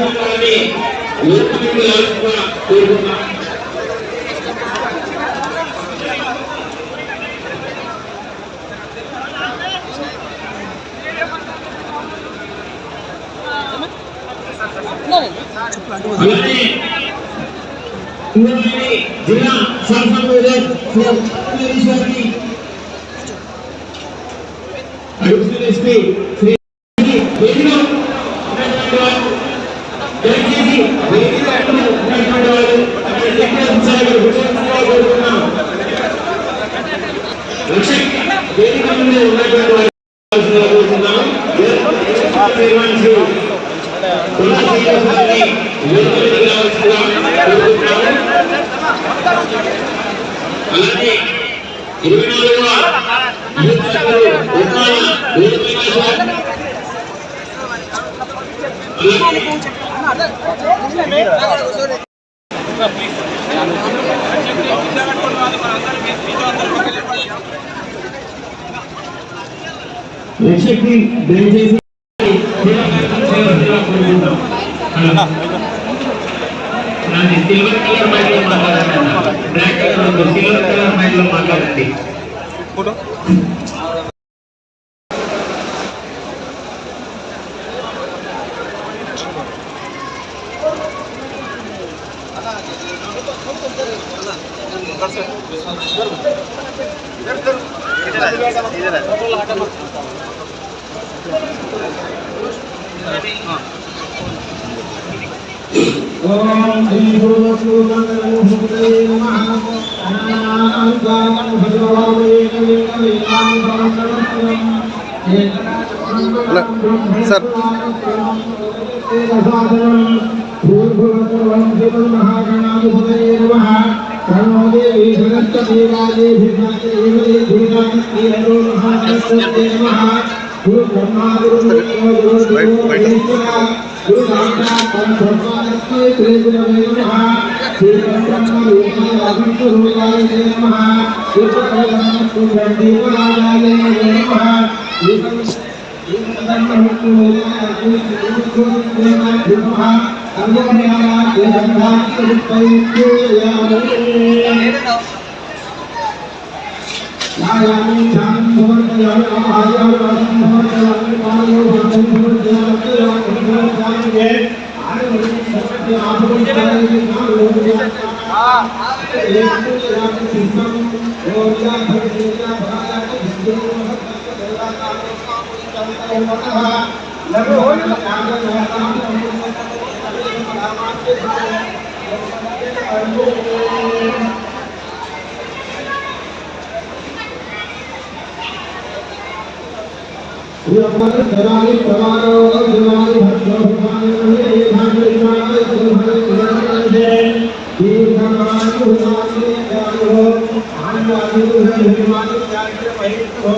있는 사람이 오픈을 열고나 열고나 그러니 우리 지난 상상보다 더 특별히 시간이 알고 있으시피 కులాసీ ఇరవై దయచేసి silver colour mic లో మాట్లాడండి బ్లాక్ కలర్ వద్దు, సిల్వర్ కలర్ మైక్ లో మాట్లాడండి ओम श्रीभूतपूर्णकरमुहूर्तये नमः अनानान्तानं भजवावेन विङ्गवेदां समस्तमस्तम् सर भूर्भुवसर्वं शिवं महागणाधिपतये नमः प्रणो देवी भगत्तदेवादेभिर्नाथदेवदेभिर्नाथदेवो महासत्ते नमः गुरुब्रह्मा गुरुदेवो गुरुदेवो महेश्वरः श्री रामनाथ पंथ भगवान के श्री गुरुवे नमः श्री ब्रह्म रूपाय आदित्य रूपाय नमः श्री परमात्मा सुखदेव राजाय नमः श्री ब्रह्म रूपाय आदित्य रूपाय नमः अन्नमया श्री ब्रह्मात्म रूपाय नमः नारायण शांत भवन नमः आय भवन नमः हमारे धरानी प्रमाणों और धरानी भक्तों भगवान ने ये धाम निर्माण तुम्हारे निरंतर है ये भगवान भगवान ने ज्ञान हो आनंद आनंद है निर्माण ज्ञान के पहित हो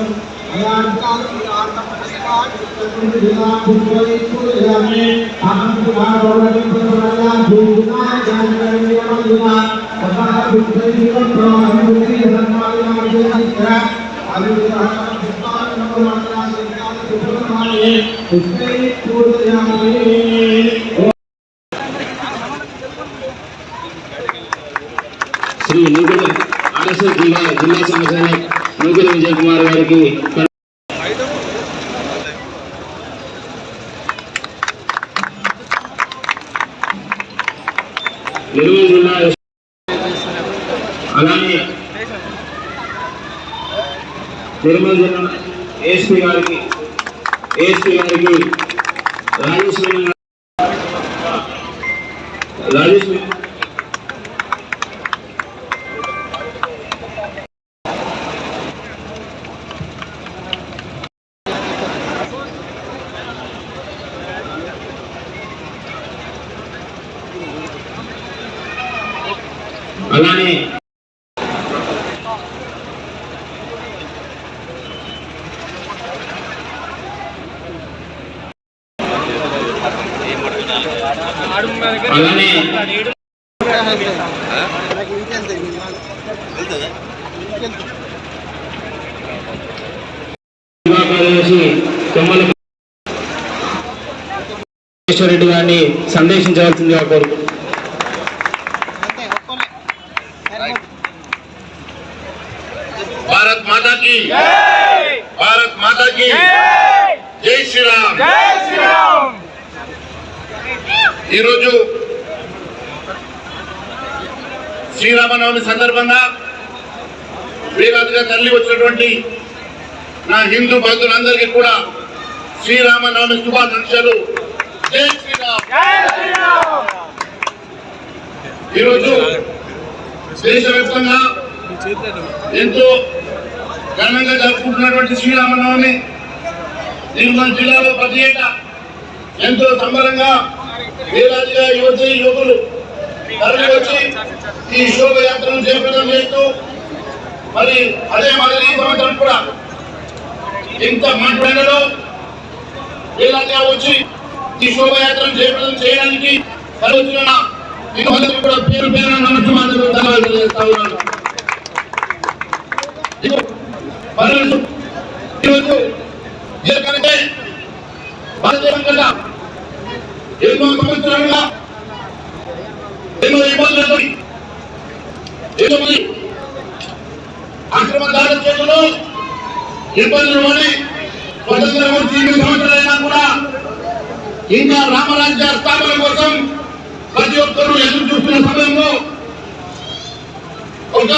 अयानता अयानता पतिका तुम जिला भूमि को जाने हम तुम्हारे और प्रमाणा भूमि का जान మహిమా తపా విద్యై జీవం ప్రమాణ బుద్ధి ధర్మాయ మార్గేశ్వర శ్రీ నూగుల ఆర్ఎస్ఎస్ జిల్లా జిల్లా సంఘటన నూగుల విజయ్ కుమార్ గారికి నిర్మల్ జిల్లా ఏఎస్పీ గారికి ఏఎస్పీ గారికి రాజేష్ మీనన్ గారు- రాజేష్ మీనన్ అలానే రెడ్డి గారిని సందేశించవలసిందిగా కోరుకుంటున్నాను. భారత్ మాతాకి భారత్ మాతాకి జై! శ్రీరామ్! ఈరోజు శ్రీరామనవమి సందర్భంగా వేలాదిగా తరలి వచ్చినటువంటి నా హిందూ బంధువులందరికీ కూడా శ్రీరామనవమి శుభాకాంక్షలు. జై శ్రీరామ్. ఈరోజు దేశవ్యాప్తంగా ఎంతో ఘనంగా జరుపుకుంటున్నటువంటి శ్రీరామనవమి నిర్మల్ జిల్లాలో ప్రతి ఏటా ఎంతో సంబరంగా వేలాదిగా యువతి యువకులు తరలివచ్చి ఈ శోభయాత్రను చేపట్టడం చేస్తూ మరి అదే మాదిరి ఈ సంవత్సరం కూడా ఇంత మాట్లాడలో వేలాదిగా వచ్చి ఈ శోభయాత్రను చేపట్టడం చేయడానికి కలుగుతున్న ఇంకొకరికి కూడా పేరు పేరు నమస్కారం ధన్యవాదాలు చేస్తా ఉన్నాను ఈరోజు ఈరోజు ఎందుకంటే భారతదేశం కదా ఎన్నో సంవత్సరాలుగా ఎన్నో ఇబ్బందులు ఎన్నో మంది ఆక్రమణదారుల చేతుల్లో ఇబ్బందులు పడి స్వతంత్రం వచ్చి ఇన్ని సంవత్సరాలైనా కూడా ఇంకా రామరాజ్య స్థాపన కోసం ప్రతి ఒక్కరూ ఎదురు చూస్తున్న సమయంలో ఒక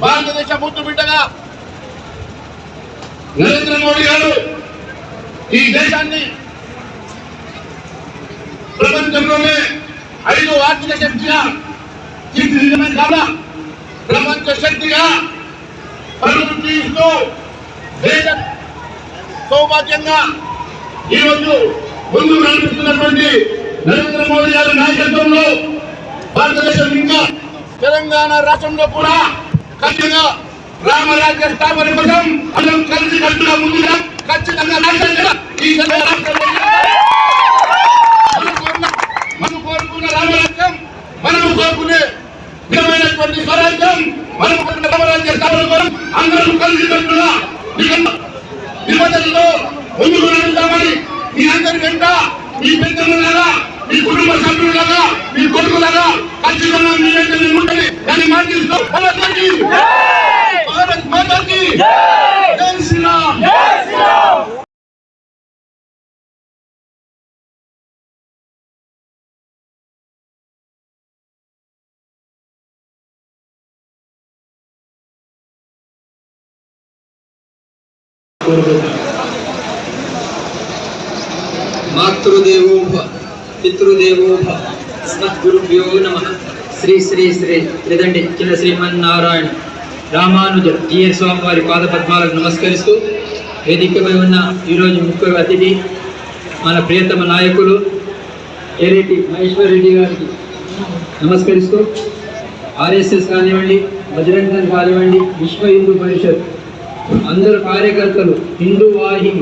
భారతదేశ ముద్దు బిడ్డగా నరేంద్ర మోడీ గారు ఈ దేశాన్ని ప్రపంచంలోనే ఐదు ఆర్థిక శక్తిగా తీర్చిదిద్దడమే కాదా ప్రపంచ శక్తిగా పరుగులు తీస్తూ దేశ సౌభాగ్యంగా ఈరోజు ముందు నడిపిస్తున్నటువంటి నరేంద్ర మోడీ గారి నాయకత్వంలో భారతదేశం ఇంకా తెలంగాణ రాష్ట్రంలో కూడా ఖచ్చితంగా రామరాజ్య స్థాపన కోసం మనం కలిసి కట్టుగా ముందుగా ఖచ్చితంగా రాష్ట్రంగా ఈ రాష్ట్రంలో స్థాపన కోసం అందరూ కలిసి కట్టుగా నిబంధనలో ముందుకు నడుస్తామని మీ అందరి వెంట మీ పెద్దలాగా మీ కుటుంబ సభ్యులాగా మీ కొడుకులాగా ఖచ్చితంగా మీ వెంట ఉంటాను దాన్ని మాటిస్తూ భారత్ మాతాకి మాతృదేవో భవ పితృదేవో సద్గురుభ్యో నమ. శ్రీ శ్రీ శ్రీ లేదండి చిన్న శ్రీమన్నారాయణ రామానుజ జిఎర్ స్వామి వారి పాద పద్మాలకు నమస్కరిస్తూ వేదికపై ఉన్న ఈరోజు ముఖ్య అతిథి మన ప్రియతమ నాయకులు ఏరెడ్డి మహేశ్వర్ రెడ్డి గారికి నమస్కరిస్తూ ఆర్ఎస్ఎస్ కానివ్వండి బజరంగం కానివ్వండి విశ్వ హిందూ పరిషత్ అందరు కార్యకర్తలు హిందూ వాహి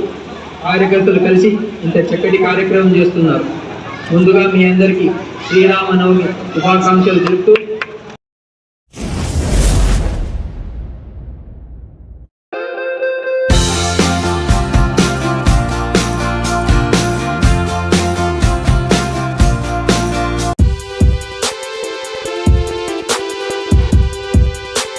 కార్యకర్తలు కలిసి ఇంత చక్కటి కార్యక్రమం చేస్తున్నారు. ముందుగా మీ అందరికీ శ్రీరామనవమి శుభాకాంక్షలు తెలుపుతూ